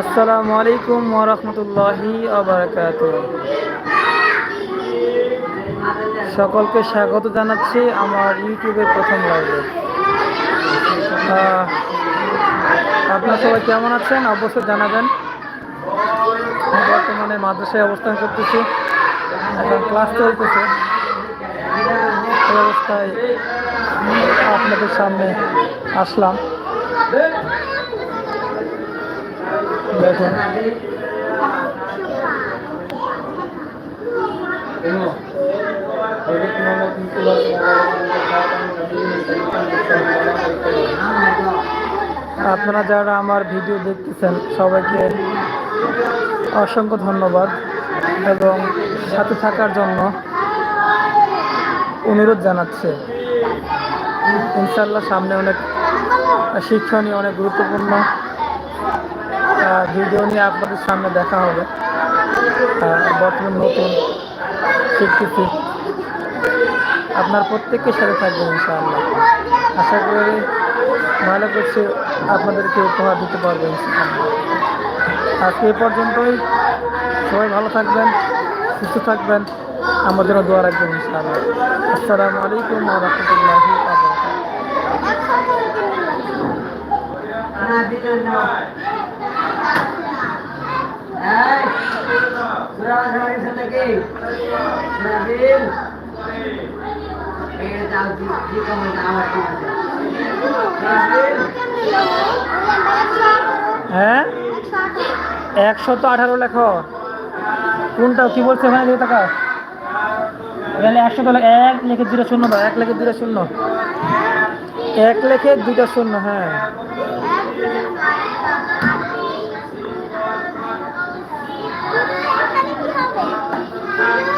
আসসালামু আলাইকুম ওরহমতুল্লাহি আবরকাত সকলকে স্বাগত জানাচ্ছি আমার ইউটিউবের প্রথম লাইভে। আপনারা সবাই কেমন আছেন? অবশ্যই জানাবেন। বর্তমানে মাদ্রাসায় অবস্থান করতেছি। এখন ক্লাস চলতেছে। অবস্থায় আপনাদের সামনে আসলাম। দেখুন আপনারা যারা আমার ভিডিও দেখতেছেন, সবাইকে অসংখ্য ধন্যবাদ এবং সাথে থাকার জন্য অনুরোধ জানাচ্ছে। ইনশাল্লাহ সামনে অনেক শিক্ষণীয়, অনেক গুরুত্বপূর্ণ ভিডিও নিয়ে আপনাদের সামনে দেখা হবে। আহ, বর্তমান নতুন শিখতেছি আপনার প্রত্যেকের সাথে থাকবেন ইনশাআল্লাহ। আশা করি ভালো করছি আপনাদেরকে উপহার দিতে পারবেন আজকে এই পর্যন্তই। সবাই ভালো থাকবেন সুস্থ থাকবেন। জন্য দোয়া রাখবেন ইনশাআল্লাহ। আসসালামু আলাইকুম রাহমাতুল্লাহি বারাকাতুহু। হ্যাঁ? একশত আঠারো লেখো। কোনটা কি বলছে ওখানে দিয়ে টাকা এখানে একশো তো এক লেখে দুটো শূন্য দাও, এক লেখে দুটো শূন্য। এক লেখে দুটো শূন্য হ্যাঁ।